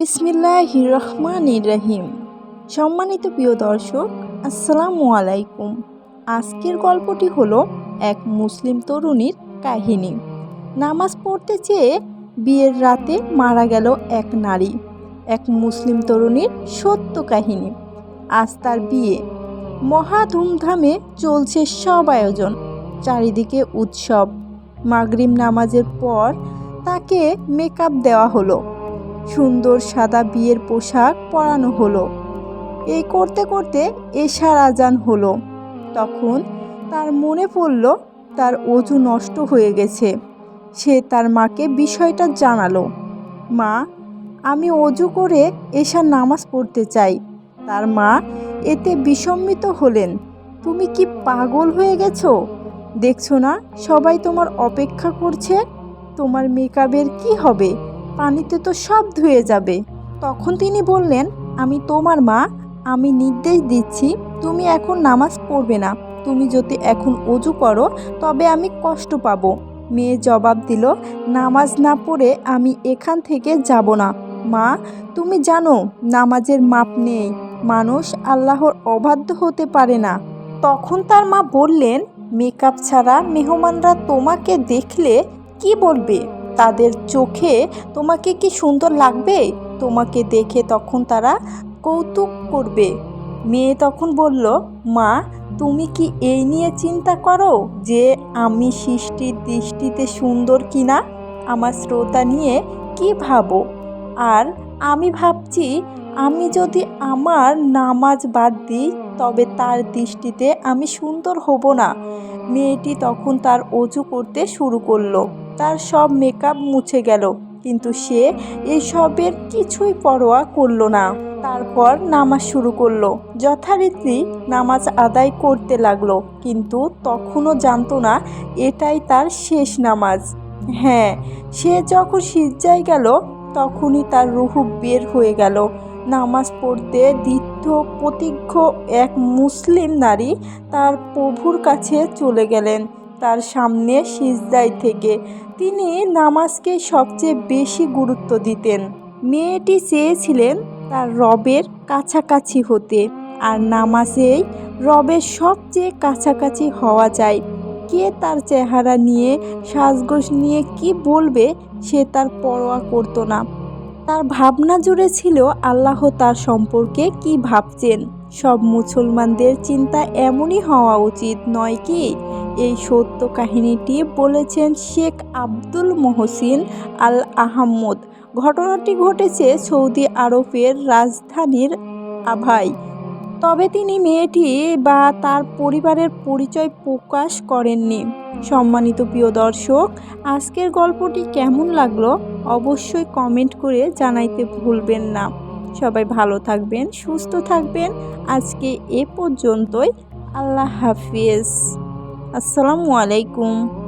বিসমিল্লাহ রহমান রহিম। সম্মানিত প্রিয় দর্শক, আসসালামু আলাইকুম। আজকের গল্পটি হলো এক মুসলিম তরুণীর কাহিনী। নামাজ পড়তে চেয়ে বিয়ের রাতে মারা গেল এক নারী, এক মুসলিম তরুণীর সত্য কাহিনী। আজ তার বিয়ে। মহা ধুমধামে চলছে সব আয়োজন, চারিদিকে উৎসব। মাগরিম নামাজের পর তাকে মেকআপ দেওয়া হলো। সুন্দর সাদা বিয়ের পোশাক পরানো হলো। এই করতে করতে এশার আজান হলো। তখন তার মনে পড়ল, তার অজু নষ্ট হয়ে গেছে। সে তার মাকে বিষয়টা জানালো। মা, আমি অজু করে এশার নামাজ পড়তে চাই। তার মা এতে বিসম্মিত হলেন। তুমি কি পাগল হয়ে গেছো? দেখছ না, সবাই তোমার অপেক্ষা করছে। তোমার মেকআপের কি হবে? পানিতে তো সব ধুয়ে যাবে। তখন তিনি বললেন, আমি তোমার মা, আমি নির্দেশ দিচ্ছি, তুমি এখন নামাজ পড়বে না। তুমি যদি এখন অজু করো, তবে আমি কষ্ট পাবো। মেয়ে জবাব দিল, নামাজ না পড়ে আমি এখান থেকে যাব না। মা, তুমি জানো, নামাজের মাপ নেই। মানুষ আল্লাহর অবাধ্য হতে পারে না। তখন তার মা বললেন, মেকআপ ছাড়া মেহমানরা তোমাকে দেখলে কি বলবে? তাদের চোখে তোমাকে কি সুন্দর লাগবে? তোমাকে দেখে তখন তারা কৌতুক করবে। মেয়ে তখন বলল, মা, তুমি কি এই নিয়ে চিন্তা করো যে আমি সৃষ্টির দৃষ্টিতে সুন্দর কিনা? আমার শ্রোতা নিয়ে কি ভাবো? আর আমি ভাবছি, আমি যদি আমার নামাজ বাদ দিই, তবে তার দৃষ্টিতে আমি সুন্দর হব না। মেয়েটি তখন তার অজু করতে শুরু করল। তার সব মেকআপ মুছে গেল। কিন্তু সে এসবের কিছুই পরোয়া করল না। তারপর নামাজ শুরু করল। যথারীতি নামাজ আদায় করতে লাগল। কিন্তু তখনও জানতো না, এটাই তার শেষ নামাজ। হ্যাঁ সে যখন সিজ্জায় গেল, তখনই তার রুহু বের হয়ে গেল। নামাজ পড়তে দীর্ঘ প্রতিজ্ঞ এক মুসলিম নারী তার প্রভুর কাছে চলে গেলেন। তার সামনে সিজদায় থেকে তিনি নামাজকে সবচেয়ে বেশি গুরুত্ব দিতেন। মেয়েটি চেয়েছিলেন তার রবের কাছাকাছি হতে, আর নামাজেই রবের সবচেয়ে কাছাকাছি হওয়া যায়। কে তার চেহারা নিয়ে সাজগোজ নিয়ে কি বলবে সে তার পরোয়া করতো না। তার ভাবনা জুড়ে ছিল আল্লাহ তার সম্পর্কে কি ভাবছেন। সব মুসলমানদের চিন্তা এমনই হওয়া উচিত নয় কি? এই সত্য কাহিনীটি বলেছেন শেখ আব্দুল মহসিন আল আহম্মদ ঘটনাটি ঘটেছে সৌদি আরবের রাজধানীর আভাই। তবে তিনি মেয়েটি বা তার পরিবারের পরিচয় প্রকাশ করেননি। সম্মানিত প্রিয় দর্শক, আজকের গল্পটি কেমন লাগল অবশ্যই কমেন্ট করে জানাইতে ভুলবেন না। সবাই ভালো থাকবেন সুস্থ থাকবেন। আজকে এ পর্যন্তই। আল্লাহ হাফিজ। আসসালামু আলাইকুম।